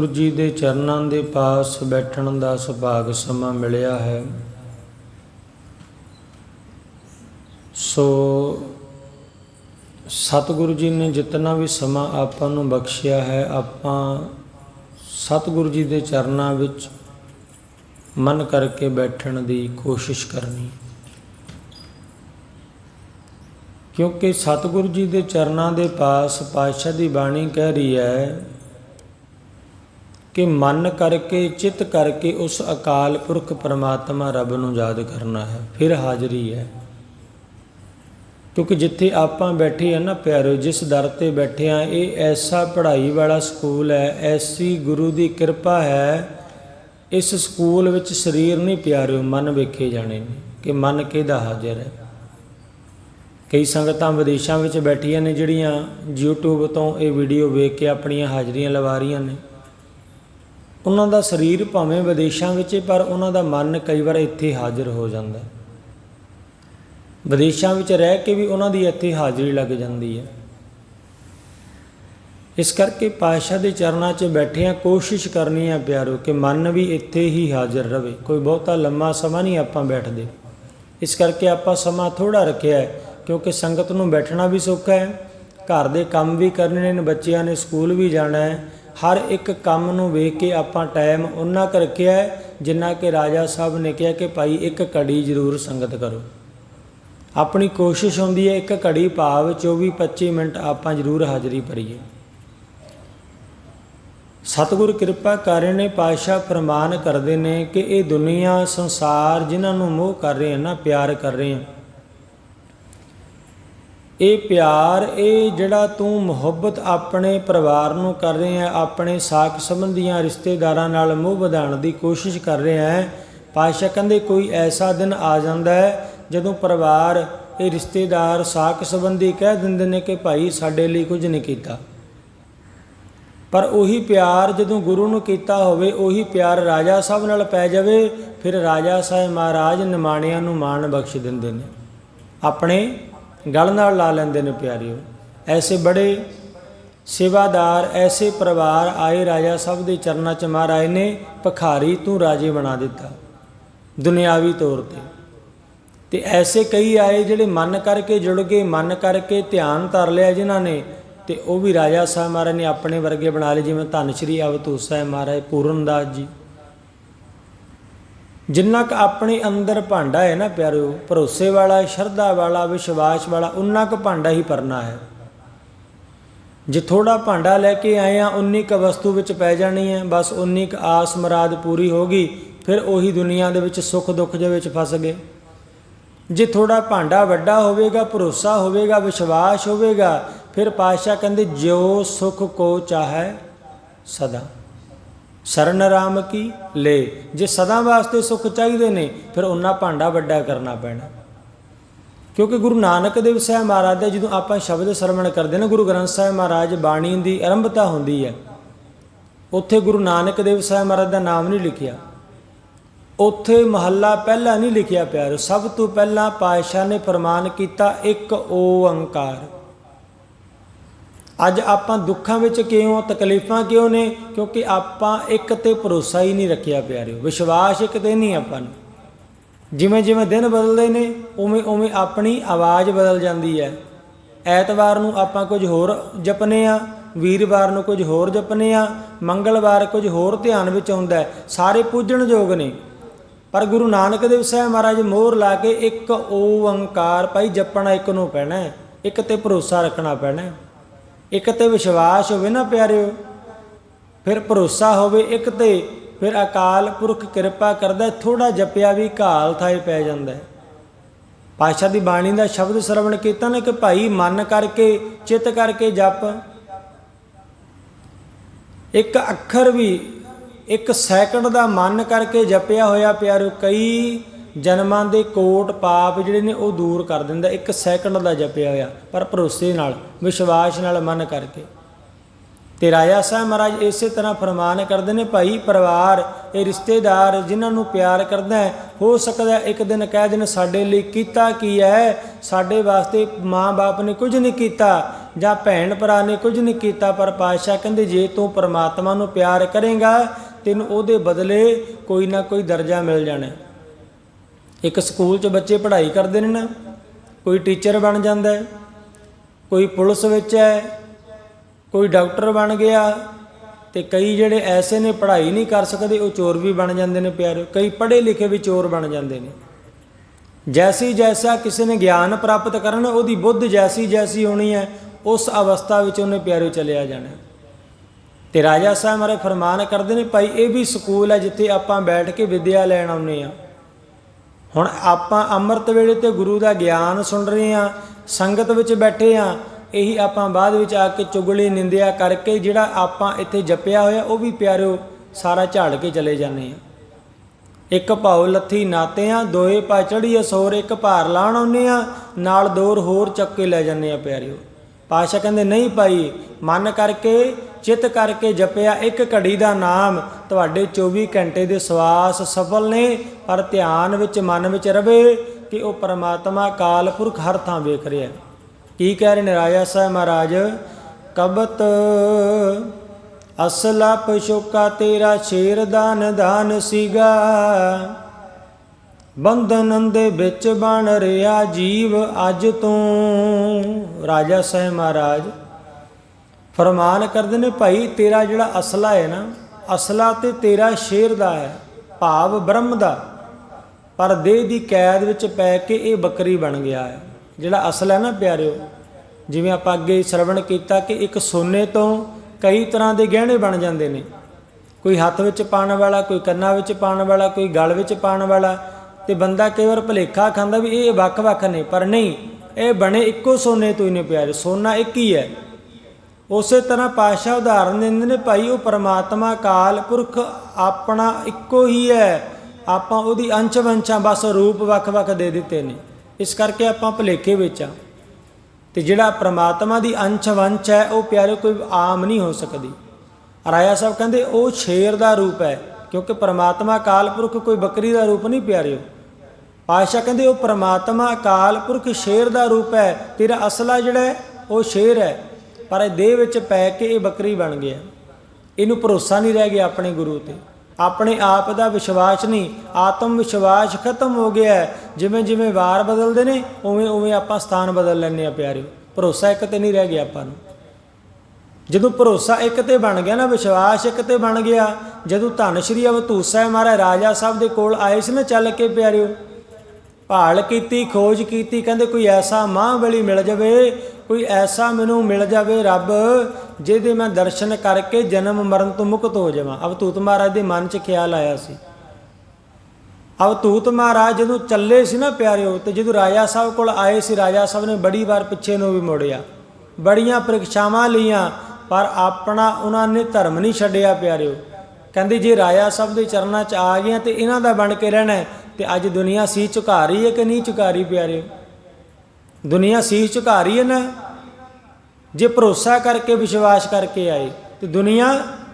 ਸਤਿਗੁਰੂ ਜੀ ਦੇ ਚਰਨਾਂ ਦੇ ਪਾਸ ਬੈਠਣ ਦਾ ਸੁਭਾਗ ਸਮਾਂ ਮਿਲਿਆ ਹੈ। ਸੋ ਸਤਿਗੁਰੂ ਜੀ ਨੇ ਜਿਤਨਾ ਵੀ ਸਮਾਂ ਆਪਾਂ ਨੂੰ ਬਖਸ਼ਿਆ ਹੈ, ਆਪਾਂ ਸਤਿਗੁਰੂ ਜੀ ਦੇ ਚਰਨਾਂ ਵਿੱਚ ਮਨ ਕਰਕੇ ਬੈਠਣ ਦੀ ਕੋਸ਼ਿਸ਼ ਕਰਨੀ। ਕਿਉਂਕਿ ਸਤਿਗੁਰੂ ਜੀ ਦੇ ਚਰਨਾਂ ਦੇ ਪਾਸ ਪਾਤਸ਼ਾਹ ਦੀ ਬਾਣੀ ਕਹਿ ਰਹੀ ਹੈ ਕਿ ਮਨ ਕਰਕੇ, ਚਿੱਤ ਕਰਕੇ ਉਸ ਅਕਾਲ ਪੁਰਖ ਪਰਮਾਤਮਾ ਰੱਬ ਨੂੰ ਯਾਦ ਕਰਨਾ ਹੈ, ਫਿਰ ਹਾਜ਼ਰੀ ਹੈ। ਕਿਉਂਕਿ ਜਿੱਥੇ ਆਪਾਂ ਬੈਠੇ ਆ ਨਾ ਪਿਆਰਿਓ ਜਿਸ ਦਰ ਤੇ ਬੈਠੇ ਆ ਇਹ ਐਸਾ ਪੜ੍ਹਾਈ ਵਾਲਾ ਸਕੂਲ ਹੈ, ਐਸੀ ਗੁਰੂ ਦੀ ਕਿਰਪਾ ਹੈ, ਇਸ ਸਕੂਲ ਵਿੱਚ ਸਰੀਰ ਨਹੀਂ ਪਿਆਰਿਓ ਮਨ ਵੇਖੇ ਜਾਣੇ ਨੇ, ਕਿ ਮਨ ਕਿਹਦਾ ਹਾਜ਼ਰ ਹੈ। ਕਈ ਸੰਗਤਾਂ ਵਿਦੇਸ਼ਾਂ ਵਿੱਚ ਬੈਠੀਆਂ ਨੇ, ਜਿਹੜੀਆਂ YouTube ਤੋਂ ਇਹ ਵੀਡੀਓ ਵੇਖ ਕੇ ਆਪਣੀਆਂ ਹਾਜ਼ਰੀਆਂ ਲਵਾ ਰਹੀਆਂ ਨੇ। ਉਹਨਾਂ ਦਾ ਸਰੀਰ ਭਾਵੇਂ ਵਿਦੇਸ਼ਾਂ ਵਿੱਚ ਹੈ ਪਰ ਉਹਨਾਂ ਦਾ ਮਨ ਕਈ ਵਾਰ ਇੱਥੇ ਹਾਜ਼ਰ ਹੋ ਜਾਂਦਾ ਹੈ। ਵਿਦੇਸ਼ਾਂ ਵਿੱਚ ਰਹਿ ਕੇ ਵੀ ਉਹਨਾਂ ਦੀ ਇੱਥੇ ਹਾਜ਼ਰੀ ਲੱਗ ਜਾਂਦੀ ਹੈ। ਇਸ ਕਰਕੇ ਪਾਤਸ਼ਾਹ ਦੇ ਚਰਨਾਂ 'ਚ ਬੈਠਿਆਂ ਕੋਸ਼ਿਸ਼ ਕਰਨੀ ਹੈ ਪਿਆਰੋ ਕਿ ਮਨ ਵੀ ਇੱਥੇ ਹੀ ਹਾਜ਼ਰ ਰਵੇ। ਕੋਈ ਬਹੁਤਾ ਲੰਮਾ ਸਮਾਂ ਨਹੀਂ ਆਪਾਂ ਬੈਠਦੇ। ਇਸ ਕਰਕੇ ਆਪਾਂ ਸਮਾਂ ਥੋੜਾ ਰੱਖਿਆ ਹੈ, ਕਿਉਂਕਿ ਸੰਗਤ ਨੂੰ ਬੈਠਣਾ ਵੀ ਸੌਖਾ ਹੈ। ਘਰ ਦੇ ਕੰਮ ਵੀ ਕਰਨੇ ਨੇ, ਬੱਚਿਆਂ ਨੇ ਸਕੂਲ ਵੀ ਜਾਣਾ ਹੈ। ਹਰ ਇੱਕ ਕੰਮ ਨੂੰ ਵੇਖ ਕੇ ਆਪਾਂ ਟਾਈਮ ਉਹਨਾਂ ਕਰ ਰੱਖਿਆ ਹੈ, ਜਿੰਨਾ ਕਿ ਰਾਜਾ ਸਾਹਿਬ ਨੇ ਕਿਹਾ ਕਿ ਭਾਈ ਇੱਕ ਘੜੀ ਜ਼ਰੂਰ ਸੰਗਤ ਕਰੋ। ਆਪਣੀ ਕੋਸ਼ਿਸ਼ ਹੁੰਦੀ ਹੈ ਇੱਕ ਘੜੀ ਭਾਵ 24 25 ਮਿੰਟ ਆਪਾਂ ਜ਼ਰੂਰ ਹਾਜ਼ਰੀ ਭਰੀਏ। ਸਤਿਗੁਰ ਕਿਰਪਾ ਕਰੇ ਨੇ ਪਾਤਸ਼ਾਹ ਫਰਮਾਨ ਕਰਦੇ ਨੇ ਕਿ ਇਹ ਦੁਨੀਆ ਸੰਸਾਰ ਜਿਨ੍ਹਾਂ ਨੂੰ ਮੋਹ ਕਰ ਰਹੇ ਹਨ, ਨਾ ਪਿਆਰ ਕਰ ਰਹੇ ਹਨ। ਇਹ ਪਿਆਰ, ਇਹ ਜਿਹੜਾ ਤੂੰ ਮੁਹੱਬਤ ਆਪਣੇ ਪਰਿਵਾਰ ਨੂੰ ਕਰ ਰਿਹਾ ਹੈ ਆਪਣੇ ਸਾਕ ਸੰਬੰਧੀਆਂ ਰਿਸ਼ਤੇਦਾਰਾਂ ਨਾਲ ਮੋਹ ਵਧਾਉਣ ਦੀ ਕੋਸ਼ਿਸ਼ ਕਰ ਰਿਹਾ ਹੈ, ਪਾਤਸ਼ਾਹ ਕਹਿੰਦੇ ਕੋਈ ਐਸਾ ਦਿਨ ਆ ਜਾਂਦਾ ਹੈ ਜਦੋਂ ਪਰਿਵਾਰ, ਇਹ ਰਿਸ਼ਤੇਦਾਰ ਸਾਕ ਸੰਬੰਧੀ ਕਹਿ ਦਿੰਦੇ ਨੇ ਕਿ ਭਾਈ ਸਾਡੇ ਲਈ ਕੁਝ ਨਹੀਂ ਕੀਤਾ। ਪਰ ਉਹੀ ਪਿਆਰ ਜਦੋਂ ਗੁਰੂ ਨੂੰ ਕੀਤਾ ਹੋਵੇ, ਉਹੀ ਪਿਆਰ ਰਾਜਾ ਸਾਹਿਬ ਨਾਲ ਪੈ ਜਾਵੇ, ਫਿਰ ਰਾਜਾ ਸਾਹਿਬ ਮਹਾਰਾਜ ਨਿਮਾਣਿਆਂ ਨੂੰ ਮਾਣ ਬਖਸ਼ ਦਿੰਦੇ ਨੇ। ਆਪਣੇ ਗਲ ਨਾਲ ਲਾ ਲੈਂਦੇ ਨੇ ਪਿਆਰਿਓ। ਐਸੇ ਬੜੇ ਸੇਵਾਦਾਰ, ਐਸੇ ਪਰਿਵਾਰ ਆਏ ਰਾਜਾ ਸਾਹਿਬ ਦੇ ਚਰਨਾਂ 'ਚ ਮਹਾਰਾਜ ਨੇ ਭਖਾਰੀ ਤੂੰ ਰਾਜੇ ਬਣਾ ਦਿੱਤਾ, ਦੁਨਿਆਵੀ ਤੌਰ ਤੇ। ਤੇ ਐਸੇ ਕਈ ਆਏ ਜਿਹੜੇ ਮਨ ਕਰਕੇ ਜੁੜ ਗਏ, ਮਨ ਕਰਕੇ ਧਿਆਨ ਧਰ ਲਿਆ ਜਿਨ੍ਹਾਂ ਨੇ, ਤੇ ਉਹ ਵੀ ਰਾਜਾ ਸਾਹਿਬ ਮਹਾਰਾਜ ਨੇ ਆਪਣੇ ਵਰਗੇ ਬਣਾ ਲਏ, ਜਿਵੇਂ ਧੰਨ ਸ਼੍ਰੀ ਅਵਤੂਸ ਸਾਹਿਬ ਮਹਾਰਾਜ ਪੂਰਨਦਾਸ ਜੀ। ਜਿੰਨਾ ਕ ਆਪਣੇ ਅੰਦਰ ਭਾਂਡਾ ਹੈ ਨਾ ਪਿਆਰਿਓ ਭਰੋਸੇ ਵਾਲਾ, ਸ਼ਰਧਾ ਵਾਲਾ, ਵਿਸ਼ਵਾਸ ਵਾਲਾ, ਉਨਾ ਕ ਭਾਂਡਾ ਹੀ ਪਰਨਾ ਹੈ। ਜੇ ਥੋੜਾ ਭਾਂਡਾ ਲੈ ਕੇ ਆਏ ਆ, ਉਨੀ ਕ ਵਸਤੂ ਵਿੱਚ ਪੈ ਜਾਣੀ ਹੈ, ਬਸ ਉਨੀ ਕ ਆਸ ਮਰਾਦ ਪੂਰੀ ਹੋ ਗਈ, ਫਿਰ ਉਹੀ ਦੁਨੀਆ ਦੇ ਵਿੱਚ ਸੁੱਖ ਦੁੱਖ ਦੇ ਵਿੱਚ ਫਸ ਗਏ। ਜੇ ਥੋੜਾ ਭਾਂਡਾ ਵੱਡਾ ਹੋਵੇਗਾ, ਭਰੋਸਾ ਹੋਵੇਗਾ, ਵਿਸ਼ਵਾਸ ਹੋਵੇਗਾ, ਫਿਰ ਪਾਤਸ਼ਾਹ ਕਹਿੰਦੇ, ਜਿਉ ਸੁਖ ਕੋ ਚਾਹੈ ਸਦਾ। ਸਰਨ ਰਾਮ ਕੀ ਲੈ? ਜੇ ਸਦਾ ਵਾਸਤੇ ਸੁੱਖ ਚਾਹੀਦੇ ਨੇ, ਫਿਰ ਉਹਨਾਂ ਭਾਂਡਾ ਵੱਡਾ ਕਰਨਾ ਪੈਣਾ। ਕਿਉਂਕਿ ਗੁਰੂ ਨਾਨਕ ਦੇਵ ਸਾਹਿਬ ਮਹਾਰਾਜ ਦੇ ਜਦੋਂ ਆਪਾਂ ਸ਼ਬਦ ਸਰਵਣ ਕਰਦੇ ਨਾ, ਗੁਰੂ ਗ੍ਰੰਥ ਸਾਹਿਬ ਮਹਾਰਾਜ ਬਾਣੀ ਦੀ ਆਰੰਭਤਾ ਹੁੰਦੀ ਹੈ। ਉੱਥੇ ਗੁਰੂ ਨਾਨਕ ਦੇਵ ਸਾਹਿਬ ਮਹਾਰਾਜ ਦਾ ਨਾਮ ਨਹੀਂ ਲਿਖਿਆ। ਉੱਥੇ ਮਹੱਲਾ ਪਹਿਲਾ ਨਹੀਂ ਲਿਖਿਆ ਪਿਆਰੋ ਸਭ ਤੋਂ ਪਹਿਲਾਂ ਪਾਤਸ਼ਾਹ ਨੇ ਫਰਮਾਨ ਕੀਤਾ, ਇੱਕ ਓੰਕਾਰ। ਅੱਜ ਆਪਾਂ ਦੁੱਖਾਂ ਵਿੱਚ ਕਿਉਂ, ਤਕਲੀਫਾਂ ਕਿਉਂ ਨੇ? ਕਿਉਂਕਿ ਆਪਾਂ ਇੱਕ ਤੇ ਭਰੋਸਾ ਹੀ ਨਹੀਂ ਰੱਖਿਆ ਪਿਆਰਿਓ, ਵਿਸ਼ਵਾਸ ਇੱਕ ਤੇ ਨਹੀਂ ਆਪਾਂ ਨੂੰ। ਜਿਵੇਂ ਜਿਵੇਂ ਦਿਨ ਬਦਲਦੇ ਨੇ, ਉਵੇਂ ਉਵੇਂ ਆਪਣੀ ਆਵਾਜ਼ ਬਦਲ ਜਾਂਦੀ ਹੈ। ਐਤਵਾਰ ਨੂੰ ਆਪਾਂ ਕੁਝ ਹੋਰ ਜਪਨੇ ਆ, ਵੀਰਵਾਰ ਨੂੰ ਕੁਝ ਹੋਰ ਜਪਨੇ ਆ, ਮੰਗਲਵਾਰ ਕੁਝ ਹੋਰ ਧਿਆਨ ਵਿੱਚ ਆਉਂਦਾ ਸਾਰੇ ਪੂਜਣਯੋਗ ਨੇ। ਪਰ ਗੁਰੂ ਨਾਨਕ ਦੇਵ ਸਾਹਿਬ ਮਹਾਰਾਜ ਮੋਹਰ ਲਾ ਕੇ ਇੱਕ ਓੰਕਾਰ, ਭਾਈ ਜਪਣਾ ਇੱਕ ਨੂੰ ਪੈਣਾ ਇੱਕ ਤੇ ਭਰੋਸਾ ਰੱਖਣਾ ਪੈਣਾ ਇੱਕ ਤੇ ਵਿਸ਼ਵਾਸ ਹੋਵੇ ਨਾ ਪਿਆਰਿਓ, ਫਿਰ ਭਰੋਸਾ ਹੋਵੇ ਇੱਕ ਤੇ, ਫਿਰ ਅਕਾਲ ਪੁਰਖ ਕਿਰਪਾ ਕਰਦਾ ਥੋੜਾ ਜਪਿਆ ਵੀ ਘਾਲ ਥਾਏ ਪੈ ਜਾਂਦਾ ਹੈ। ਪਾਸ਼ਾ ਦੀ ਬਾਣੀ ਦਾ ਸ਼ਬਦ ਸਰਵਣ ਕੀਤਾ ਨਾ ਕਿ ਭਾਈ ਮਨ ਕਰਕੇ, ਚਿੱਤ ਕਰਕੇ ਜਪ। ਇੱਕ ਅੱਖਰ ਵੀ, ਇੱਕ ਸੈਕਿੰਡ ਦਾ ਮਨ ਕਰਕੇ ਜਪਿਆ ਹੋਇਆ ਪਿਆਰੋ ਕਈ ਜਨਮਾਂ ਦੇ ਕੋਟ ਪਾਪ ਜਿਹੜੇ ਨੇ ਉਹ ਦੂਰ ਕਰ ਦਿੰਦਾ, ਇੱਕ ਸੈਕਿੰਡ ਦਾ ਜਪਿਆ ਹੋਇਆ, ਪਰ ਭਰੋਸੇ ਨਾਲ, ਵਿਸ਼ਵਾਸ ਨਾਲ ਮਨ ਕਰਕੇ। ਤੇ ਰਾਜਾ ਸਾਹਿਬ ਮਹਾਰਾਜ ਇਸੇ ਤਰ੍ਹਾਂ ਫਰਮਾਨ ਕਰਦੇ ਨੇ, ਭਾਈ ਪਰਿਵਾਰ, ਇਹ ਰਿਸ਼ਤੇਦਾਰ ਜਿਨ੍ਹਾਂ ਨੂੰ ਪਿਆਰ ਕਰਦਾ ਹੋ ਸਕਦਾ ਇੱਕ ਦਿਨ ਕਹਿ ਦੇਣ, ਸਾਡੇ ਲਈ ਕੀਤਾ ਕੀ ਹੈ? ਸਾਡੇ ਵਾਸਤੇ ਮਾਂ-ਬਾਪ ਨੇ ਕੁਝ ਨਹੀਂ ਕੀਤਾ, ਜਾਂ ਭੈਣ ਭਰਾ ਨੇ ਕੁਝ ਨਹੀਂ ਕੀਤਾ, ਪਰ ਪਾਤਸ਼ਾਹ ਕਹਿੰਦੇ, ਜੇ ਤੂੰ ਪਰਮਾਤਮਾ ਨੂੰ ਪਿਆਰ ਕਰੇਗਾ, ਤੈਨੂੰ ਉਹਦੇ ਬਦਲੇ ਕੋਈ ਨਾ ਕੋਈ ਦਰਜਾ ਮਿਲ ਜਾਣਾ ਇੱਕ ਸਕੂਲ 'ਚ ਬੱਚੇ ਪੜ੍ਹਾਈ ਕਰਦੇ ਨੇ ਨਾ, ਕੋਈ ਟੀਚਰ ਬਣ ਜਾਂਦਾ ਹੈ, ਕੋਈ ਪੁਲਿਸ ਵਿੱਚ ਹੈ, ਕੋਈ ਡਾਕਟਰ ਬਣ ਗਿਆ ਤੇ ਕਈ ਜਿਹੜੇ ਐਸੇ ਨੇ ਪੜ੍ਹਾਈ ਨਹੀਂ ਕਰ ਸਕਦੇ, ਉਹ ਚੋਰ ਵੀ ਬਣ ਜਾਂਦੇ ਨੇ ਪਿਆਰੇ, ਕਈ ਪੜ੍ਹੇ ਲਿਖੇ ਵੀ ਚੋਰ ਬਣ ਜਾਂਦੇ ਨੇ। ਜੈਸੀ ਜੈਸਾ ਕਿਸੇ ਨੇ ਗਿਆਨ ਪ੍ਰਾਪਤ ਕਰਨ, ਉਹਦੀ ਬੁੱਧ ਜੈਸੀ ਜੈਸੀ ਹੋਣੀ ਹੈ, ਉਸ ਅਵਸਥਾ ਵਿੱਚ ਉਹਨੇ ਪਿਆਰੇ ਚਲਿਆ ਜਾਣਾ। ਤੇ ਰਾਜਾ ਸਾਹਿਬ ਮਾਰੇ ਫਰਮਾਨ ਕਰਦੇ ਨੇ, ਭਾਈ, ਇਹ ਵੀ ਸਕੂਲ ਹੈ ਜਿੱਥੇ ਆਪਾਂ ਬੈਠ ਕੇ ਵਿਦਿਆ ਲੈਣ ਆਉਂਦੇ ਆ ਹੁਣ ਆਪਾਂ ਅੰਮ੍ਰਿਤ ਵੇਲੇ ਤੇ ਗੁਰੂ ਦਾ ਗਿਆਨ ਸੁਣ ਰਹੇ ਆ ਸੰਗਤ ਵਿੱਚ ਬੈਠੇ ਆ ਇਹੀ ਆਪਾਂ ਬਾਅਦ ਵਿੱਚ ਆ ਕੇ ਚੁਗਲੀ, ਨਿੰਦਿਆ ਕਰਕੇ ਜਿਹੜਾ ਆਪਾਂ ਇੱਥੇ ਜਪਿਆ ਹੋਇਆ, ਉਹ ਵੀ ਪਿਆਰਿਓ ਸਾਰਾ ਝਾੜ ਕੇ ਚਲੇ ਜਾਂਦੇ ਆ ਇੱਕ ਭਾਉ ਲੱਥੀ ਨਾਤੇ ਆ ਦੋਏ ਪਾ ਚੜੀ ਅਸੋਰ ਇੱਕ ਭਾਰ ਲਾਣ ਆਉਂਦੇ ਆ ਨਾਲ ਦੋਰ ਹੋਰ ਚੱਕ ਕੇ ਲੈ ਜਾਂਦੇ ਆ ਪਿਆਰਿਓ। ਪਾਸ਼ਾ ਕਹਿੰਦੇ, ਨਹੀਂ ਭਾਈ, ਮਨ ਕਰਕੇ, ਚਿੱਤ ਕਰਕੇ ਜਪਿਆ, ਇੱਕ ਘੜੀ ਦਾ ਨਾਮ ਤੁਹਾਡੇ 24 ਘੰਟੇ ਦੇ ਸਵਾਸ ਸਫਲ ਨੇ ਪਰ ਧਿਆਨ ਵਿੱਚ, ਮਨ ਵਿੱਚ ਰਵੇ ਕਿ ਉਹ ਪਰਮਾਤਮਾ ਕਾਲ ਪੁਰਖ ਹਰ ਥਾਂ ਵੇਖ ਰਿਹਾ ਕੀ ਕਹਿ ਰਹੇ ਨੇ ਰਾਜਾ ਸਾਹਿਬ ਮਹਾਰਾਜ? ਕਬਤ ਅਸਲਾ ਪਸ਼ੋਕਾ ਤੇਰਾ ਸ਼ੇਰ ਦਾਨ ਦਾਨ ਸੀਗਾ। ਬੰਧਨ ਦੇ ਵਿੱਚ ਬਣ ਰਿਹਾ ਜੀਵ ਅੱਜ ਤੋਂ। ਰਾਜਾ ਸਾਹਿਬ ਮਹਾਰਾਜ, ਫਰਮਾਨ ਕਰਦੇ ਨੇ ਭਾਈ, ਤੇਰਾ ਜਿਹੜਾ ਅਸਲਾ ਹੈ ਨਾ, ਅਸਲਾ ਤੇ ਤੇਰਾ ਸ਼ੇਰ ਦਾ ਹੈ, ਭਾਵ ਬ੍ਰਹਮ ਦਾ। ਪਰ ਦੇਹ ਦੀ ਕੈਦ ਵਿੱਚ ਪੈ ਕੇ ਇਹ ਬੱਕਰੀ ਬਣ ਗਿਆ ਹੈ। ਜਿਹੜਾ ਅਸਲ ਹੈ ਨਾ ਪਿਆਰਿਓ, ਜਿਵੇਂ ਆਪਾਂ ਅੱਗੇ ਸਰਵਣ ਕੀਤਾ ਕਿ ਇੱਕ ਸੋਨੇ ਤੋਂ ਕਈ ਤਰ੍ਹਾਂ ਦੇ ਗਹਿਣੇ ਬਣ ਜਾਂਦੇ ਨੇ। ਕੋਈ ਹੱਥ ਵਿੱਚ ਪਾਉਣ ਵਾਲਾ, ਕੋਈ ਕੰਨਾਂ ਵਿੱਚ ਪਾਉਣ ਵਾਲਾ, ਕੋਈ ਗਲ ਵਿੱਚ ਪਾਉਣ ਵਾਲਾ ਤੇ ਬੰਦਾ ਕਈ ਵਾਰ ਭਲੇਖਾ ਖਾਂਦਾ ਵੀ ਇਹ ਵੱਖ-ਵੱਖ ਨੇ, ਪਰ ਨਹੀਂ, ਇਹ ਬਣੇ ਇੱਕੋ ਸੋਨੇ ਤੋਂ ਹੀ ਨੇ ਪਿਆਰੇ, ਸੋਨਾ ਇੱਕ ਹੀ ਹੈ। ਉਸੇ ਤਰ੍ਹਾਂ ਪਾਸ਼ਾ ਉਦਾਹਰਨ ਦਿੰਦੇ ਨੇ, ਭਾਈ ਉਹ ਪਰਮਾਤਮਾ ਕਾਲ ਪੁਰਖ ਆਪਣਾ ਇੱਕੋ ਹੀ ਹੈ। ਆਪਾਂ ਉਹਦੀ ਅੰਸ਼ ਵੰਸ਼ਾਂ ਬਸ ਰੂਪ ਵੱਖ-ਵੱਖ ਦੇ ਦਿੱਤੇ ਨੇ। ਇਸ ਕਰਕੇ ਆਪਾਂ ਭਲੇਖੇ ਵਿੱਚ ਆ। ਤੇ ਜਿਹੜਾ ਪ੍ਰਮਾਤਮਾ ਦੀ ਅੰਸ਼ ਵੰਸ਼ ਹੈ, ਉਹ ਪਿਆਰੇ ਕੋਈ ਆਮ ਨਹੀਂ ਹੋ ਸਕਦੀ। ਰਾਇਆ ਸਾਹਿਬ ਕਹਿੰਦੇ, ਉਹ ਸ਼ੇਰ ਦਾ ਰੂਪ ਹੈ, ਕਿਉਂਕਿ ਪ੍ਰਮਾਤਮਾ ਅਕਾਲ ਪੁਰਖ ਕੋਈ ਬੱਕਰੀ ਦਾ ਰੂਪ ਨਹੀਂ ਪਿਆਰਿਓ। ਪਾਸ਼ਾ ਕਹਿੰਦੇ, ਉਹ ਪ੍ਰਮਾਤਮਾ ਅਕਾਲ ਪੁਰਖ ਸ਼ੇਰ ਦਾ ਰੂਪ ਹੈ, ਤੇਰਾ ਅਸਲਾ ਜਿਹੜਾ ਹੈ, ਉਹ ਸ਼ੇਰ ਹੈ। ਪਰ ਇਹ ਦੇਹ ਵਿੱਚ ਪੈ ਕੇ ਇਹ ਬੱਕਰੀ ਬਣ ਗਿਆ। ਇਹਨੂੰ ਭਰੋਸਾ ਨਹੀਂ ਰਹਿ ਗਿਆ ਆਪਣੇ ਗੁਰੂ ਤੇ। ਆਪਣੇ ਆਪ ਦਾ ਵਿਸ਼ਵਾਸ ਨਹੀਂ, ਆਤਮ ਵਿਸ਼ਵਾਸ ਖਤਮ ਹੋ ਗਿਆ ਹੈ। ਜਿਵੇਂ ਜਿਵੇਂ ਵਾਰ ਬਦਲਦੇ ਨੇ, ਉਵੇਂ ਉਵੇਂ ਆਪਾਂ ਸਥਾਨ ਬਦਲ ਲੈਂਦੇ ਆ ਪਿਆਰਿਓ ਭਰੋਸਾ ਇੱਕ ਤੇ ਨਹੀਂ ਰਹਿ ਗਿਆ ਆਪਾਂ ਨੂੰ ਜਦੋਂ ਭਰੋਸਾ ਇੱਕ ਤੇ ਬਣ ਗਿਆ ਨਾ, ਵਿਸ਼ਵਾਸ ਇੱਕ ਤੇ ਬਣ ਗਿਆ, ਜਦੋਂ ਧੰਨ ਸ਼੍ਰੀ ਅਵਧੂਤ ਸਾਹਿਬ ਮਹਾਰਾਜ ਰਾਜਾ ਸਾਹਿਬ ਦੇ ਕੋਲ ਆਏ ਸੀ ਨਾ ਚੱਲ ਕੇ ਪਿਆਰਿਓ, ਭਾਲ ਕੀਤੀ, ਖੋਜ ਕੀਤੀ, ਕਹਿੰਦੇ ਕੋਈ ਐਸਾ ਮਾਂ ਬਲੀ ਮਿਲ ਜਾਵੇ ਕੋਈ ਐਸਾ ਮੈਨੂੰ ਮਿਲ ਜਾਵੇ ਰੱਬ ਜਿਹਦੇ ਮੈਂ ਦਰਸ਼ਨ ਕਰਕੇ ਜਨਮ ਮਰਨ ਤੋਂ ਮੁਕਤ ਹੋ ਜਾਵਾਂ। ਅਵਤੂਤ ਮਹਾਰਾਜ ਦੇ ਮਨ 'ਚ ਖਿਆਲ ਆਇਆ ਸੀ। ਅਵਤੂਤ ਮਹਾਰਾਜ ਜਦੋਂ ਚੱਲੇ ਸੀ ਨਾ ਪਿਆਰਿਓ ਤੇ ਜਦੋਂ ਰਾਜਾ ਸਾਹਿਬ ਕੋਲ ਆਏ ਸੀ ਰਾਜਾ ਸਾਹਿਬ ਨੇ ਬੜੀ ਵਾਰ ਪਿੱਛੇ ਨੂੰ ਵੀ ਮੋੜਿਆ। ਬੜੀਆਂ ਪ੍ਰੀਖਿਆਵਾਂ ਲਈਆਂ ਪਰ ਆਪਣਾ ਉਹਨਾਂ ਨੇ ਧਰਮ ਨਹੀਂ ਛੱਡਿਆ ਪਿਆਰਿਓ। ਕਹਿੰਦੇ ਜੇ ਰਾਜਾ ਸਾਹਿਬ ਦੇ ਚਰਨਾਂ 'ਚ ਆ ਗਏ ਤੇ ਇਹਨਾਂ ਦਾ ਬਣ ਕੇ ਰਹਿਣਾ ਹੈ, ਤੇ ਅੱਜ ਦੁਨੀਆ ਸੀ ਝੁਕਾ ਰਹੀ ਹੈ ਕਿ ਨਹੀਂ ਝੁਕਾ ਰਹੀ ਪਿਆਰਿਓ? ਦੁਨੀਆ ਸੀਸ ਝੁਕਾ ਰਹੀ ਹੈ ਨਾ, ਜੇ ਭਰੋਸਾ ਕਰਕੇ, ਵਿਸ਼ਵਾਸ ਕਰਕੇ ਆਏ, ਤੇ ਦੁਨੀਆ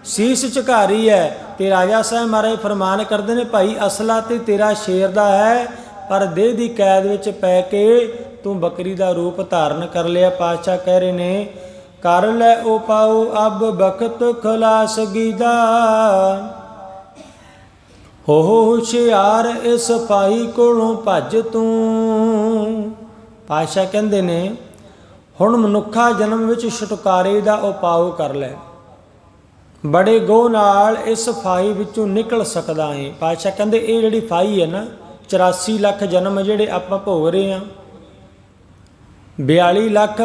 ਸੀਸ ਝੁਕਾ ਰਹੀ ਹੈ ਤੇ ਰਾਜਾ ਸਾਹਿਬ ਮਹਾਰਾਜ ਫਰਮਾਨ ਕਰਦੇ ਨੇ, ਭਾਈ, ਅਸਲਾ ਤੇ ਤੇਰਾ ਸ਼ੇਰ ਦਾ ਹੈ, ਪਰ ਦੇਹ ਦੀ ਕੈਦ ਵਿੱਚ ਪੈ ਕੇ ਤੂੰ ਬੱਕਰੀ ਦਾ ਰੂਪ ਧਾਰਨ ਕਰ ਲਿਆ। ਪਾਤਸ਼ਾਹ ਕਹਿ ਰਹੇ ਨੇ, ਕਰ ਲੈ ਉਹ ਪਾਉ, ਅਬ ਬਖਤ ਖਲਾਸ ਗੀਦਾ। ਹੋ ਹੁਸ਼ਿਆਰ ਇਸ ਭਾਈ ਕੋਲੋਂ ਭੱਜ ਤੂੰ। ਪਾਤਸ਼ਾਹ ਕਹਿੰਦੇ ਨੇ, ਹੁਣ ਮਨੁੱਖਾ ਜਨਮ ਵਿੱਚ ਛੁਟਕਾਰੇ ਦਾ ਉਪਾਅ ਕਰ ਲੈ। ਬੜੇ ਗੋ ਨਾਲ ਇਸ ਫਾਈ ਵਿੱਚੋਂ ਨਿਕਲ ਸਕਦਾ ਹੈ ਪਾਤਸ਼ਾਹ ਕਹਿੰਦੇ, ਇਹ ਜਿਹੜੀ ਫਾਈ ਹੈ ਨਾ 84 ਲੱਖ ਜਨਮ ਜਿਹੜੇ ਆਪਾਂ ਭੋਗ ਰਹੇ ਆ 42 ਲੱਖ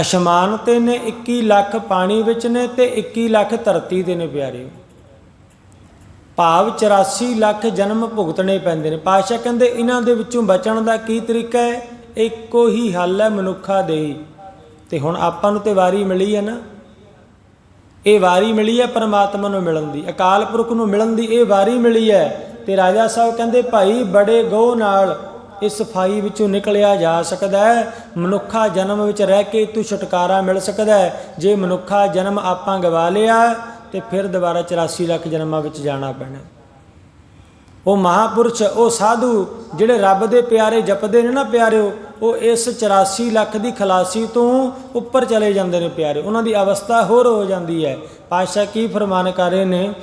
ਅਸ਼ਮਾਨ ਤੇ ਨੇ 21 ਲੱਖ ਪਾਣੀ ਵਿੱਚ ਨੇ ਤੇ 21 ਲੱਖ ਧਰਤੀ ਤੇ ਨੇ ਪਿਆਰੇ। ਭਾਵ 84 ਲੱਖ ਜਨਮ ਭੁਗਤਣੇ ਪੈਂਦੇ ਨੇ। ਪਾਸ਼ਾ ਕਹਿੰਦੇ, ਇਹਨਾਂ ਦੇ ਵਿੱਚੋਂ ਬਚਣ ਦਾ ਕੀ ਤਰੀਕਾ ਹੈ? ਇੱਕੋ ਹੀ ਹੱਲ ਹੈ ਮਨੁੱਖਾ ਦੇ ਹੀ। ਤੇ ਹੁਣ ਆਪਾਂ ਨੂੰ ਤੇ ਵਾਰੀ ਮਿਲੀ ਹੈ ਨਾ। ਇਹ ਵਾਰੀ ਮਿਲੀ ਹੈ ਪਰਮਾਤਮਾ ਨੂੰ ਮਿਲਣ ਦੀ। ਅਕਾਲ ਪੁਰਖ ਨੂੰ ਮਿਲਣ ਦੀ ਇਹ ਵਾਰੀ ਮਿਲੀ ਹੈ। ਤੇ ਰਾਜਾ ਸਾਹਿਬ ਕਹਿੰਦੇ, ਭਾਈ, ਬੜੇ ਗੋ ਨਾਲ ਇਸ ਸਫ਼ਾਈ ਵਿੱਚੋਂ ਨਿਕਲਿਆ ਜਾ ਸਕਦਾ ਹੈ। ਮਨੁੱਖਾ ਜਨਮ ਵਿੱਚ ਰਹਿ ਕੇ ਤੂੰ ਛੁਟਕਾਰਾ ਮਿਲ ਸਕਦਾ ਹੈ। ਜੇ ਮਨੁੱਖਾ ਜਨਮ ਆਪਾਂ ਗਵਾ ਲਿਆ ਤੇ ਫਿਰ ਦੁਬਾਰਾ 84 ਲੱਖ ਜਨਮਾਂ ਵਿੱਚ ਜਾਣਾ ਪੈਣਾ। ਉਹ ਮਹਾਪੁਰਸ਼, ਉਹ ਸਾਧੂ ਜਿਹੜੇ ਰੱਬ ਦੇ ਪਿਆਰੇ ਜਪਦੇ ਨੇ ਨਾ ਪਿਆਰਿਓ, ਉਹ ਇਸ 84 ਲੱਖ ਦੀ ਖਲਾਸੀ ਤੋਂ ਉੱਪਰ ਚਲੇ ਜਾਂਦੇ ਨੇ ਪਿਆਰੇ। ਉਹਨਾਂ ਦੀ ਅਵਸਥਾ ਹੋਰ ਹੋ ਜਾਂਦੀ ਹੈ। ਪਾਤਸ਼ਾਹ ਕੀ ਫਰਮਾਨ ਕਰ ਰਹੇ ਨੇ?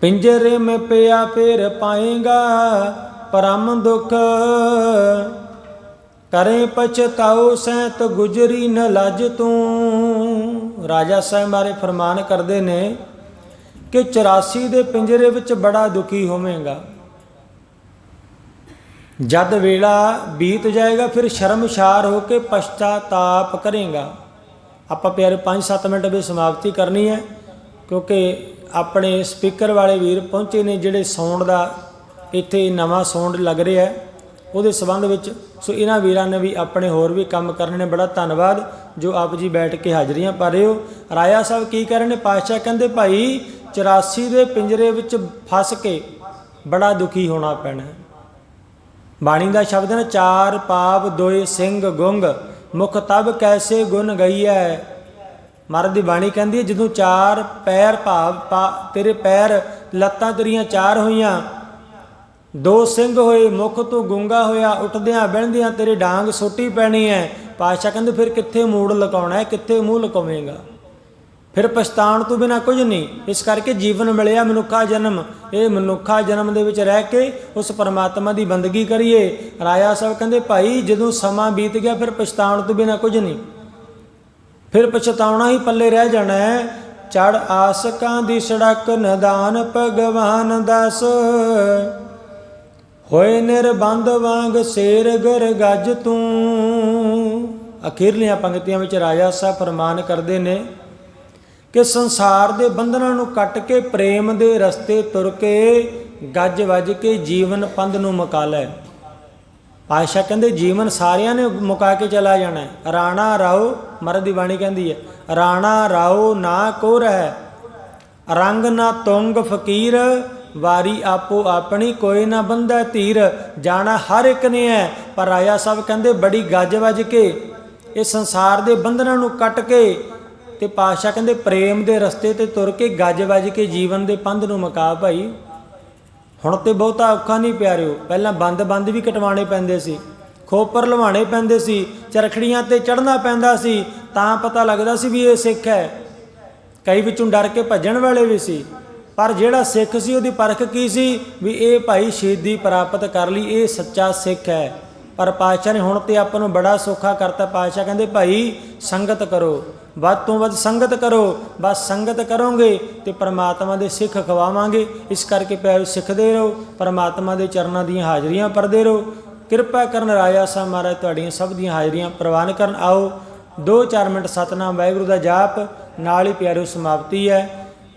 ਪਿੰਜਰੇ ਮੈਂ ਪਿਆ ਫੇਰ ਪਾਏਗਾ, ਪਰਮ ਦੁੱਖ ਕਰੇ ਪਛਤਾਓ ਸੈਤ ਗੁਜਰੀ ਨ ਲਜ ਤੂੰ। ਰਾਜਾ ਸਾਹਿਬ ਬਾਰੇ ਫਰਮਾਨ ਕਰਦੇ ਨੇ ਕਿ 84 ਦੇ ਪਿੰਜਰੇ ਵਿੱਚ ਬੜਾ ਦੁਖੀ ਹੋਵੇਂਗਾ। ਜਦ ਵੇਲਾ ਬੀਤ ਜਾਏਗਾ, ਫਿਰ ਸ਼ਰਮਸ਼ਾਰ ਹੋ ਕੇ ਪਛਤਾਤਾਪ ਕਰੇਗਾ। ਆਪਾਂ ਪਿਆਰੇ 5-7 ਮਿੰਟ ਵਿੱਚ ਸਮਾਪਤੀ ਕਰਨੀ ਹੈ, ਕਿਉਂਕਿ ਆਪਣੇ ਸਪੀਕਰ ਵਾਲੇ ਵੀਰ ਪਹੁੰਚੇ ਨੇ ਜਿਹੜੇ ਸਾਊਂਡ ਦਾ ਇੱਥੇ ਨਵਾਂ ਸਾਊਂਡ ਲੱਗ ਰਿਹਾ ਹੈ। ਉਹਦੇ ਸੰਬੰਧ ਵਿੱਚ ਸੋ ਇਹਨਾਂ ਵੀਰਾਂ ਨੇ ਵੀ ਆਪਣੇ ਹੋਰ ਵੀ ਕੰਮ ਕਰਨੇ ਨੇ। ਬੜਾ ਧੰਨਵਾਦ ਜੋ ਆਪ ਜੀ ਬੈਠ ਕੇ ਹਾਜ਼ਰੀਆਂ ਪਾ ਰਹੇ ਹੋ। ਰਾਇਆ ਸਾਹਿਬ ਕੀ ਕਹਿ ਰਹੇ ਨੇ? ਪਾਤਸ਼ਾਹ ਕਹਿੰਦੇ, ਭਾਈ 84 ਦੇ ਪਿੰਜਰੇ ਵਿੱਚ ਫਸ ਕੇ ਬੜਾ ਦੁਖੀ ਹੋਣਾ ਪੈਣਾ ਬਾਣੀ ਦਾ ਸ਼ਬਦ ਹੈ, ਚਾਰ ਪਾਪ ਦੋਏ ਸਿੰਘ ਗੁੰਗ, ਮੁਖ ਤਬ ਕੈਸੇ ਗੁਣ ਗਈ ਹੈ ਮਹਾਰਾਜ ਦੀ ਬਾਣੀ ਕਹਿੰਦੀ ਹੈ, ਜਦੋਂ ਚਾਰ ਪੈਰ ਭਾਵ, ਪਾ- ਤੇਰੇ ਪੈਰ ਲੱਤਾਂ ਤੇਰੀਆਂ ਚਾਰ ਹੋਈਆਂ ਦੋ ਸਿੰਘ ਹੋਏ, ਮੁਖ ਤੋਂ ਗੁੰਗਾ ਹੋਇਆ, ਉੱਠਦਿਆਂ ਬਹਿੰਦਿਆਂ ਤੇਰੀ ਡਾਂਗ ਸੋਟੀ ਪੈਣੀ ਹੈ ਪਾਤਸ਼ਾਹ ਕਹਿੰਦੇ, ਫਿਰ ਕਿੱਥੇ ਮੂੜ ਲਕਾਉਣਾ ਕਿੱਥੇ ਮੂੰਹ ਲਕਾਵੇਂਗਾ? ਫਿਰ ਪਛਤਾਣ ਤੋਂ ਬਿਨਾ ਕੁਝ ਨਹੀਂ। ਇਸ ਕਰਕੇ ਜੀਵਨ ਮਿਲਿਆ ਮਨੁੱਖਾ ਜਨਮ। ਇਹ ਮਨੁੱਖਾ ਜਨਮ ਦੇ ਵਿੱਚ ਰਹਿ ਕੇ ਉਸ ਪਰਮਾਤਮਾ ਦੀ ਬੰਦਗੀ ਕਰੀਏ। ਰਾਇਆ ਸਾਹਿਬ ਕਹਿੰਦੇ, ਭਾਈ, ਜਦੋਂ ਸਮਾਂ ਬੀਤ ਗਿਆ, ਫਿਰ ਪਛਤਾਣ ਤੋਂ ਬਿਨਾ ਕੁਝ ਨਹੀਂ। ਫਿਰ ਪਛਤਾਉਣਾ ਹੀ ਪੱਲੇ ਰਹਿ ਜਾਣਾ ਹੈ ਚੜ ਆਸਕਾਂ ਦੀ ਸੜਕ, ਨਦਾਨ ਭਗਵਾਨ ਦਸ। ਹੋਏ ਨਿਰਬੰਧ ਵਾਂਗ ਸ਼ੇਰ ਗਰ ਗੱਜ ਤੂੰ। ਅਖੀਰਲੀਆਂ ਪੰਕਤੀਆਂ ਵਿੱਚ ਰਾਜਾ ਸਾਹਿਬ ਫਰਮਾਨ ਕਰਦੇ ਨੇ ਕਿ ਸੰਸਾਰ ਦੇ ਬੰਧਨਾਂ ਨੂੰ ਕੱਟ ਕੇ ਪ੍ਰੇਮ ਦੇ ਰਸਤੇ ਤੁਰ ਕੇ ਗੱਜ ਵੱਜ ਕੇ ਜੀਵਨ ਪੰਧ ਨੂੰ ਮੁਕਾ ਲੈ। ਪਾਸ਼ਾ ਕਹਿੰਦੇ ਜੀਵਨ ਸਾਰਿਆਂ ਨੇ ਮੁਕਾ ਕੇ ਚਲਾ ਜਾਣਾ ਹੈ। ਰਾਣਾ ਰਾਓ ਮਰਦ ਦੀ ਬਾਣੀ ਕਹਿੰਦੀ ਹੈ, ਰਾਣਾ ਰਾਓ ਨਾ ਕੋ ਰਹਿ, ਰੰਗ ਨਾ ਤੁੰਗ ਫਕੀਰ ਵਾਰੀ ਆਪੋ ਆਪਣੀ ਕੋਈ ਨਾ ਬੰਦਾ ਧੀਰ, ਜਾਣਾ ਹਰ ਇੱਕ ਨੇ ਹੈ ਪਰ ਰਾਇਆ ਸਾਹਿਬ ਕਹਿੰਦੇ ਬੜੀ ਗੱਜ ਵੱਜ ਕੇ, ਇਹ ਸੰਸਾਰ ਦੇ ਬੰਧਨਾਂ ਨੂੰ ਕੱਟ ਕੇ ਤੇ ਪਾਤਸ਼ਾਹ ਕਹਿੰਦੇ ਪ੍ਰੇਮ ਦੇ ਰਸਤੇ ਤੇ ਤੁਰ ਕੇ ਗੱਜ ਵੱਜ ਕੇ ਜੀਵਨ ਦੇ ਪੰਧ ਨੂੰ ਮੁਕਾ ਭਾਈ। ਹੁਣ ਤੇ ਬਹੁਤਾ ਔਖਾ ਨਹੀਂ ਪਿਆਰਿਓ, ਪਹਿਲਾਂ ਬੰਦ-ਬੰਦ ਵੀ ਕਟਵਾਣੇ ਪੈਂਦੇ ਸੀ, ਖੋਪਰ ਲਵਾਣੇ ਪੈਂਦੇ ਸੀ, ਚਰਖੜੀਆਂ ਤੇ ਚੜਨਾ ਪੈਂਦਾ ਸੀ, ਤਾਂ ਪਤਾ ਲੱਗਦਾ ਸੀ ਵੀ ਇਹ ਸਿੱਖ ਹੈ। ਕਈ ਵਿੱਚੋਂ ਡਰ ਕੇ ਭੱਜਣ ਵਾਲੇ ਵੀ ਸੀ। ਪਰ ਜਿਹੜਾ ਸਿੱਖ ਸੀ, ਉਹਦੀ ਪਰਖ ਕੀ ਸੀ? ਵੀ ਇਹ ਭਾਈ ਸ਼ਹੀਦੀ ਪ੍ਰਾਪਤ ਕਰ ਲਈ, ਇਹ ਸੱਚਾ ਸਿੱਖ ਹੈ। ਪਰ ਪਾਤਸ਼ਾਹ ਨੇ ਹੁਣ ਤੇ ਆਪਾਂ ਨੂੰ ਬੜਾ ਸੌਖਾ ਕਰਤਾ। ਪਾਤਸ਼ਾਹ ਕਹਿੰਦੇ, ਭਾਈ, ਸੰਗਤ ਕਰੋ। ਵੱਧ ਤੋਂ ਵੱਧ ਸੰਗਤ ਕਰੋ। ਬਸ ਸੰਗਤ ਕਰੋਗੇ ਤੇ ਪ੍ਰਮਾਤਮਾ ਦੇ ਸਿੱਖ ਖਵਾਵਾਂਗੇ। ਇਸ ਕਰਕੇ ਪਿਆਰੇ, ਸਿੱਖਦੇ ਰਹੋ। ਪ੍ਰਮਾਤਮਾ ਦੇ ਚਰਨਾਂ ਦੀਆਂ ਹਾਜ਼ਰੀਆਂ ਪਰਦੇ ਰਹੋ। ਕਿਰਪਾ ਕਰਨ ਰਾਜਾ ਸਾਹਿਬ ਮਹਾਰਾਜ, ਤੁਹਾਡੀਆਂ ਸਭ ਦੀਆਂ ਹਾਜ਼ਰੀਆਂ ਪ੍ਰਵਾਨ ਕਰਨ ਆਓ। 2-4 ਮਿੰਟ ਸਤਨਾਮ ਵਾਹਿਗੁਰੂ ਦਾ ਜਾਪ। ਨਾਲ ਹੀ ਪਿਆਰਿਓ ਸਮਾਪਤੀ ਹੈ।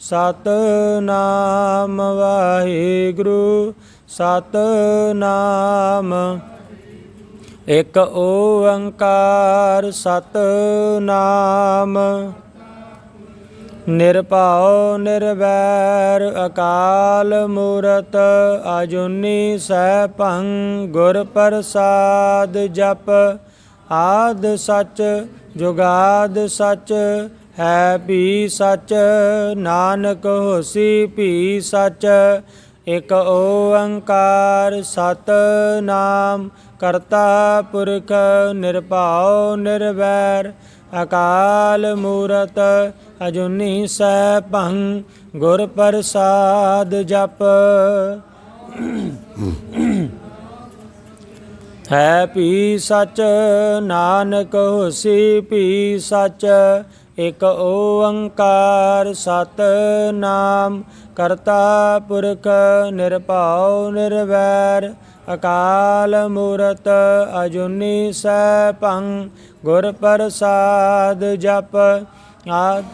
ਸਤਨਾਮ ਵਾਹਿਗੁਰੂ, ਸਤਨਾਮ। ਇਕ ਓੰਕਾਰ ਸਤਨਾਮ। ਨਿਰਭਉ, ਨਿਰਵੈਰ, ਅਕਾਲ ਮੂਰਤ, ਅਜੁਨੀ ਸੈਭੰ ਗੁਰ ਪ੍ਰਸਾਦ ਜਪ। ਆਦ ਸਚ, ਜੁਗਾਦ ਸਚ ਹੈ ਵੀ ਸਚ, ਨਾਨਕ ਹੋਸੀ ਵੀ ਸਚ, ਇਕ ਓੰਕਾਰ ਸਤਨਾਮ, ਕਰਤਾ ਪੁਰਖ ਨਿਰਭਉ ਨਿਰਵੈਰ, ਅਕਾਲ ਮੂਰਤ ਅਜੁਨੀ ਅਜੂਨੀ ਸੈਭੰ, ਗੁਰ ਪ੍ਰਸਾਦ ਜਪ। ਹੈ ਭੀ ਸਚ, ਨਾਨਕ ਹੋਸੀ ਭੀ ਸਚ ਇਕ ਓੰਕਾਰ ਸਤ ਨਾਮ ਕਰਤਾ ਪੁਰਖ ਨਿਰਭਉ ਨਿਰਵੈਰ, ਅਕਾਲ ਮੂਰਤ ਅਜੂਨੀ ਸੈਭੰ, ਗੁਰ ਪ੍ਰਸਾਦ ਜਪ ਆਦ।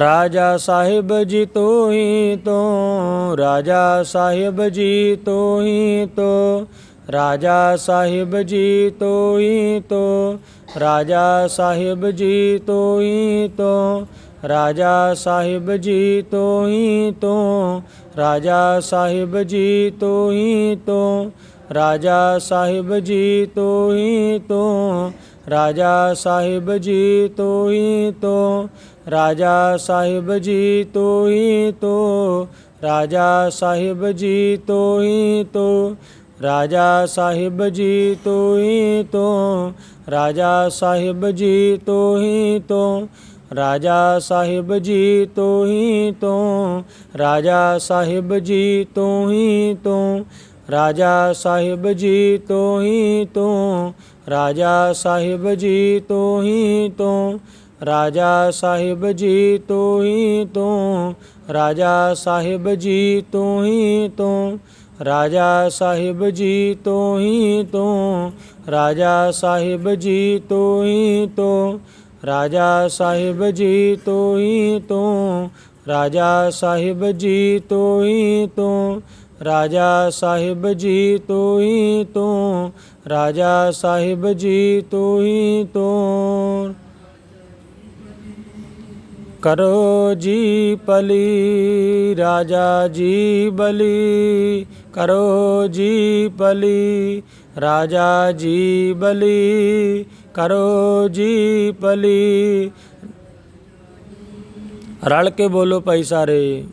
ਰਾਜਾ ਸਾਹਿਬ ਜੀ ਤੂੰ ਹੀ ਤੂੰ, ਰਾਜਾ ਸਾਹਿਬ ਜੀ ਤੂੰ ਹੀ ਤੂੰ ਰਾਜਾ ਸਾਹਿਬ ਜੀ ਤੋਈ ਤੋ, ਰਾਜਾ ਸਾਹਿਬ ਜੀ ਤੋਈ ਤੋ, ਰਾਜਾ ਸਾਹਿਬ ਜੀ ਤੋਈ ਤੋ, ਰਾਜਾ ਸਾਹਿਬ ਜੀ ਤੋਈ ਤੋ, ਰਾਜਾ ਸਾਹਿਬ ਜੀ ਤੋਹੀ ਤੋਂ, ਰਾਜਾ ਸਾਹਿਬ ਜੀ ਤੋਹੀ ਤੋਂ, ਰਾਜਾ ਸਾਹਿਬ ਜੀ ਤੋਹੀ ਤੋਂ, ਰਾਜਾ ਸਾਹਿਬ ਜੀ ਤੋਹੀ ਤੋਂ ਰਾਜਾ ਸਾਹਿਬ ਜੀ ਤੂੰ ਹੀ ਤੂੰ, ਰਾਜਾ ਸਾਹਿਬ ਜੀ ਤੂੰ ਹੀ ਤੂੰ, ਰਾਜਾ ਸਾਹਿਬ ਜੀ ਤੂੰ ਹੀ ਤੂੰ, ਰਾਜਾ ਸਾਹਿਬ ਜੀ ਤੂੰ ਹੀ ਤੂੰ, ਰਾਜਾ ਸਾਹਿਬ ਜੀ ਤੂੰ ਹੀ ਤੂੰ, ਰਾਜਾ ਸਾਹਿਬ ਜੀ ਤੂੰ ਹੀ ਤੂੰ, ਰਾਜਾ ਸਾਹਿਬ ਜੀ ਤੂੰ ਹੀ ਤੂੰ, ਰਾਜਾ ਸਾਹਿਬ ਜੀ ਤੂੰ ਹੀ ਤੂੰ ਰਾਜਾ ਸਾਹਿਬ ਜੀ ਤੋਂ ਹੀ ਤੋਂ, ਰਾਜਾ ਸਾਹਿਬ ਜੀ ਤੋਂ ਹੀ ਤੋਂ, ਰਾਜਾ ਸਾਹਿਬ ਜੀ ਤੋਂ ਹੀ ਤੋਂ, ਰਾਜਾ ਸਾਹਿਬ ਜੀ ਤੋਂ ਹੀ ਤੋਂ, ਰਾਜਾ ਸਾਹਿਬ ਜੀ ਤੋਂ ਹੀ ਤੋਂ, ਰਾਜਾ ਸਾਹਿਬ ਜੀ ਤੂੰ ਹੀ ਤੂੰ। ਕਰੋ ਜੀ ਪਲੀ ਰਾਜਾ ਜੀ ਬਲੀ ਕਰੋ ਜੀ ਪਲੀ ਰਾਜਾ ਜੀ ਬਲੀ, ਕਰੋ ਜੀ ਪਲੀ ਰਲ ਕੇ ਬੋਲੋ ਭਾਈ ਸਾਰੇ,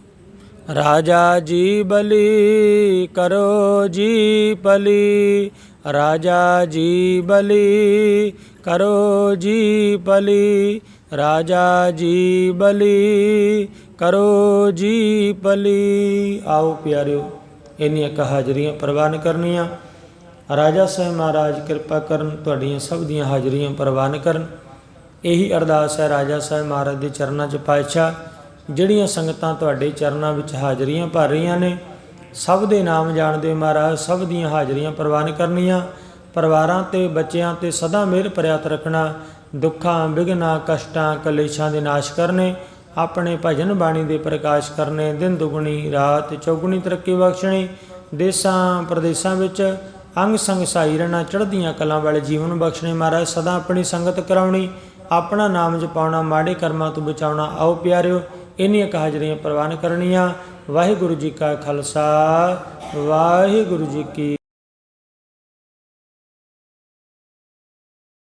ਰਾਜਾ ਜੀ ਬਲੀ, ਕਰੋ ਜੀ ਪਲੀ ਰਾਜਾ ਜੀ ਬਲੀ, ਕਰੋ ਜੀ ਪਲੀ ਰਾਜਾ ਜੀ ਬਲੀ, ਕਰੋ ਜੀ ਪਲੀ ਆਓ ਪਿਆਰਿਓ। ਇੰਨੀਆਂ ਕ ਹਾਜ਼ਰੀਆਂ ਪ੍ਰਵਾਨ ਕਰਨੀਆਂ। ਰਾਜਾ ਸਾਹਿਬ ਮਹਾਰਾਜ ਕਿਰਪਾ ਕਰਨ ਤੁਹਾਡੀਆਂ ਸਭ ਦੀਆਂ ਹਾਜ਼ਰੀਆਂ ਪ੍ਰਵਾਨ ਕਰਨ। ਇਹੀ ਅਰਦਾਸ ਹੈ ਰਾਜਾ ਸਾਹਿਬ ਮਹਾਰਾਜ ਦੇ ਚਰਨਾਂ 'ਚ ਪਾਤਸ਼ਾਹ, ਜਿਹੜੀਆਂ ਸੰਗਤਾਂ ਤੁਹਾਡੇ ਚਰਨਾਂ ਵਿੱਚ ਹਾਜ਼ਰੀਆਂ ਭਰ ਰਹੀਆਂ ਨੇ, ਸਭ ਦੇ ਨਾਮ ਜਾਣਦੇ ਮਹਾਰਾਜ, ਸਭ ਦੀਆਂ ਹਾਜ਼ਰੀਆਂ ਪ੍ਰਵਾਨ ਕਰਨੀਆਂ। ਪਰਿਵਾਰਾਂ ਤੇ ਬੱਚਿਆਂ ਤੇ ਸਦਾ ਮਿਹਰ ਪ੍ਰਿਆਤ ਰੱਖਣਾ, ਦੁੱਖਾਂ ਵਿਗਨਾ ਕਸ਼ਟਾਂ, ਕਲੇਸ਼ਾਂ ਦੇ ਨਾਸ਼ ਕਰਨੇ ਆਪਣੇ ਭਜਨ ਬਾਣੀ ਦੇ ਪ੍ਰਕਾਸ਼ ਕਰਨੇ, ਦਿਨ ਦੁਗਣੀ, ਰਾਤ ਚੌਗੁਣੀ ਤਰੱਕੀ ਬਖਸ਼ਣੀ, ਦੇਸਾਂ ਪ੍ਰਦੇਸਾਂ ਵਿੱਚ ਅੰਗ ਸੰਗ ਸਾਈ ਰਹਿਣਾ, ਚੜ੍ਹਦੀਆਂ ਕਲਾਂ ਵਾਲੇ ਜੀਵਨ ਬਖਸ਼ਣੇ ਮਹਾਰਾਜ, ਸਦਾ ਆਪਣੀ ਸੰਗਤ ਕਰਾਉਣੀ, ਆਪਣਾ ਨਾਮ ਜਪਾਉਣਾ, ਮਾੜੇ ਕਰਮਾਂ ਤੋਂ ਬਚਾਉਣਾ, ਆਓ ਪਿਆਰਿਓ, ਇੰਨੀਆਂ ਕੁ ਹਾਜ਼ਰੀਆਂ ਪ੍ਰਵਾਨ ਕਰਨੀਆਂ। ਵਾਹਿਗੁਰੂ ਜੀ ਕਾ ਖਾਲਸਾ, ਵਾਹਿਗੁਰੂ ਜੀ ਕੀ